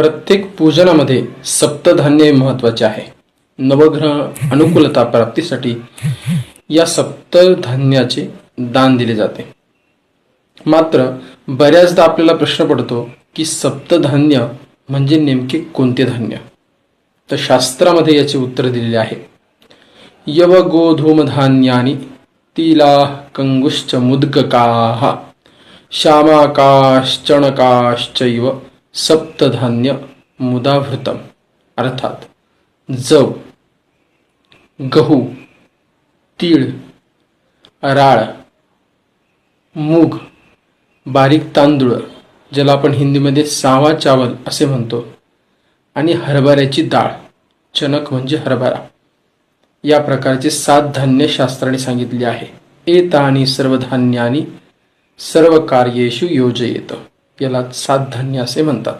प्रत्येक पूजनामध्ये सप्तधान्य हे महत्त्वाचे आहे. नवग्रह अनुकूलता प्राप्तीसाठी या सप्तधान्याचे दान दिले जाते. मात्र बऱ्याचदा आपल्याला प्रश्न पडतो की सप्तधान्य म्हणजे नेमके कोणते धान्य? तर शास्त्रामध्ये याचे उत्तर दिलेले आहे. यव गोधूमधान्यानी तिला कंगुश्च मुद्गकाः श्यामाकाश्चणकाश्चैव सप्तधान्य मुदाभृतम अर्थात जव गहू तीळ राळ मूग बारीक तांदूळ ज्याला आपण हिंदीमध्ये सावा चावल असे म्हणतो आणि हरभऱ्याची डाळ चणक म्हणजे हरभरा. या प्रकारचे सात धान्य शास्त्राने सांगितले आहे. एतानी सर्व धान्यानी सर्व कार्येषु योजयेत. याला सात धान्य असे म्हणतात.